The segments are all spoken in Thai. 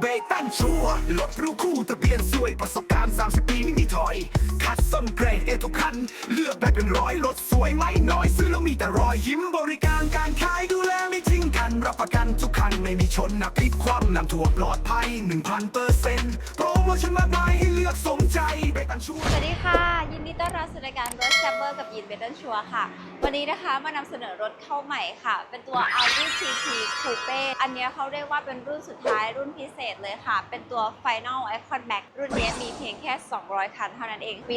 เบตันชัวร์รถรูคู่ทะเบียนสวยประสบการณ์ 30 ปีไม่มีถอย คัดส้นเกรดเอทุกคัน เลือกได้เป็นร้อยรถสวยไม่น้อยซื้อแล้วมีแต่รอยยิ้มบริการการขายดูแลไม่ทิ้งกัน รับประกันทุกคันไม่มีชนนะพลิกคว่ำนำถั่วปลอดภัย 1,000เปอร์เซ็นต์โปรโมชั่นมากมายให้เลือกสมใจเบตันชัวสวัสดีค่ะ ยินดีต้อนรับสู่รายการรถแซมเบอร์กับยินเบเดนชัวค่ะ วันนี้นะคะมานำเสนอรถเข้าใหม่ค่ะ เป็นตัว Audi TT Coupe อันนี้เขาเรียกว่าเป็นรุ่นสุดท้ายรุ่นพิเศษเลยค่ะ เป็นตัว Final Icon Max รุ่นนี้มีเพียงแค่ 200 คันเท่านั้นเอง ปี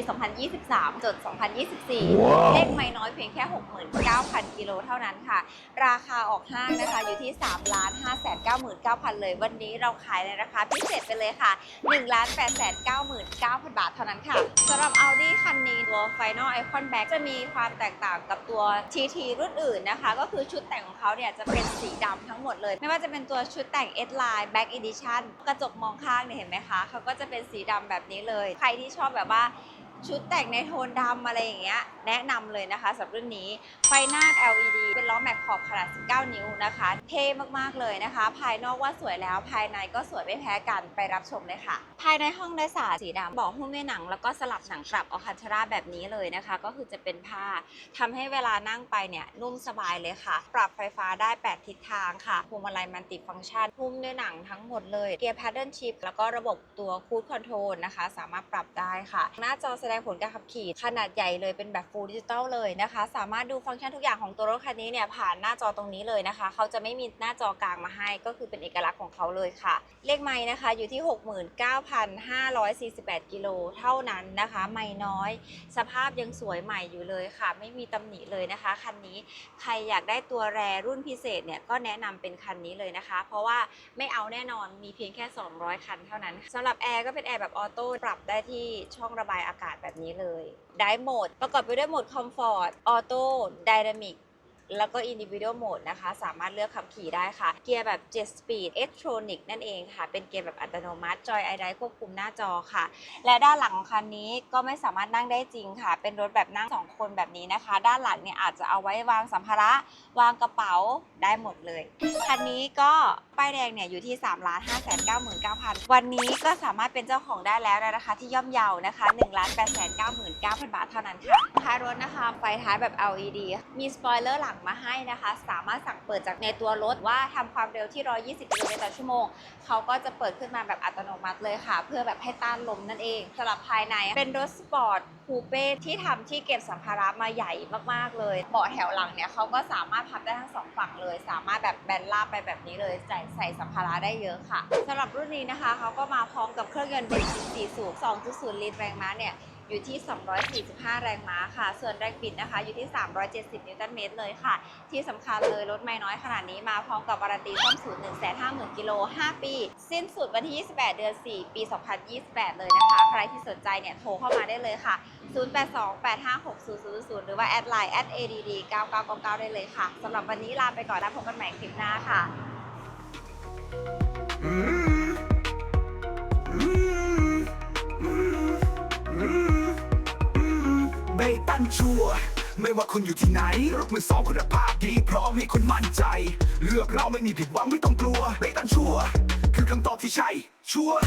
2023 จน 2024เลขไม่น้อยเพียงแค่ 69,000 กิโลเท่านั้นค่ะ ราคาออกห้างนะคะอยู่ที่3 5 9 9 0 0 0 เลย วันนี้เราขายในราคาพิเศษไปเลยค่ะ1 8 9 9 0 0 บาทเท่านั้นค่ะสำหรับ Audi คันนี้ตัว Final Icon Back จะมีความแตกต่างกับตัว TT รุ่นอื่นนะคะ ก็คือชุดแต่งของเขาเนี่ยจะเป็นสีดำทั้งหมดเลย ไม่ว่าจะเป็นตัวชุดแต่ง S Line Back Edition กระจกมองข้างเนี่ยเห็นไหมคะเขาก็จะเป็นสีดำแบบนี้เลย ใครที่ชอบแบบว่า ชุดแต่งในโทนดำอะไรอย่างเงี้ยแนะนำเลยนะคะสำหรับรุ่นนี้ ไฟหน้า LED เป็นล้อแม็กขอบขนาด 19 นิ้วนะคะ เท่มากๆเลยนะคะ ภายนอกว่าสวยแล้วภายในก็สวยไม่แพ้กันไปรับชมเลยค่ะ ภายในห้องโดยสารสีดำเบอกหุ้มด้วยหนัง แล้วก็สลับหนังกลับออคันชราแบบนี้เลยนะคะ ก็คือจะเป็นผ้าทำให้เวลานั่งไปเนี่ยนุ่มสบายเลยค่ะ ปรับไฟฟ้าได้ 8 ทิศทางค่ะพวงมาลัยมันติฟังก์ชันหุ้มด้วยหนังทั้งหมดเลยเกียร์แพดเดิลชิพแล้วก็ระบบตัวคูดคอนโทรลนะคะ สามารถปรับได้ค่ะ หน้าจอแสดงผลการขับขี่ขนาดใหญ่เลยเป็นแบบ Full Digital เลยนะคะ สามารถดูฟังก์ชันทุกอย่างของตัวรถคันนี้เนี่ยผ่านหน้าจอตรงนี้เลยนะคะ เขาจะไม่มีหน้าจอกลางมาให้ ก็คือเป็นเอกลักษณ์ของเขาเลยค่ะ เลขไม้นะคะอยู่ที่ 69,548 กิโลเท่านั้นนะคะไม่น้อย สภาพยังสวยใหม่อยู่เลยค่ะ ไม่มีตำหนิเลยนะคะคันนี้ใครอยากได้ตัวแรรุ่นพิเศษเนี่ยก็แนะนำเป็นคันนี้เลยนะคะ เพราะว่าไม่เอาแน่นอนมีเพียงแค่ 200 คันเท่านั้นสำหรับแอร์ก็เป็นแอร์แบบออโต้ปรับได้ที่ช่องระบายอากาศแบบนี้เลย ได้โหมด ประกอบไปด้วยโหมดคอมฟอร์ตออโต้ไดนามิก แล้วก็ individual mode นะคะ สามารถเลือกขับขี่ได้ค่ะ เกียร์แบบ 7 speed electronic นั่นเองค่ะ เป็นเกียร์แบบอัตโนมัติจอยไอไดควบคุมหน้าจอค่ะ และด้านหลังของคันนี้ก็ไม่สามารถนั่งได้จริงค่ะ เป็นรถแบบนั่ง 2 คนแบบนี้นะคะ ด้านหลังเนี่ยอาจจะเอาไว้วางสัมภาระ วางกระเป๋าได้หมดเลย คันนี้ก็ป้ายแดงเนี่ยอยู่ที่ 3 5 9 9 9 0 0 0 วันนี้ก็สามารถเป็นเจ้าของได้แล้วในราคาที่ย่อมเยานะคะ1 8 9 9 9 0 0 บาทเท่านั้นค่ะท้ายรถนะคะ ไฟท้ายแบบ LED มีสปอยเลอร์หลังมาให้นะคะ สามารถสั่งเปิดจากในตัวรถว่าทำความเร็วที่ 120 กิโลเมตรต่อชั่วโมง เขาก็จะเปิดขึ้นมาแบบอัตโนมัติเลยค่ะ เพื่อแบบให้ต้านลมนั่นเองสำหรับภายในเป็นรถสปอร์ตคูเป้ที่ทำที่เก็บสัมภาระมาใหญ่มากๆเลย เบาะแถวหลังเนี่ยเขาก็สามารถพับได้ทั้งสองฝั่งเลย สามารถแบบแบนราบไปแบบนี้เลยใส่ใส่สัมภาระได้เยอะค่ะสำหรับรุ่นนี้นะคะเขาก็มาพร้อมกับเครื่องยนต์เบนซิน4สูบ2.0 ลิตรแรงม้าเนี่ย อยู่ที่ 245 แรงม้าค่ะ ส่วนแรงบิดนะคะ อยู่ที่ 370 นิวตันเมตรเลยค่ะ ที่สำคัญเลยรถไม่น้อยขนาดนี้มาพร้อมกับวารันตีซ่อมศูนย์150,000 กิโล 5 ปี สิ้นสุดวันที่ 28 เดือน 4 ปี 2028 เลยนะคะ ใครที่สนใจเนี่ยโทรเข้ามาได้เลยค่ะ 0828560000 หรือว่าแอดไลน์ @add 9999ได้เลยค่ะสำหรับวันนี้ลาไปก่อนแล้วพบกันใหม่คลิปหน้าค่ะอืม เบตันชัวร์ไม่ว่าคุณอยู่ที่ไหนรถมือสองคุณภาพดีพร้อมให้คุณมั่นใจ เลือกเราไม่มีผิดหวังไม่ต้องกลัวเบตันชัวร์คือคำตอบที่ใช่ชัวร์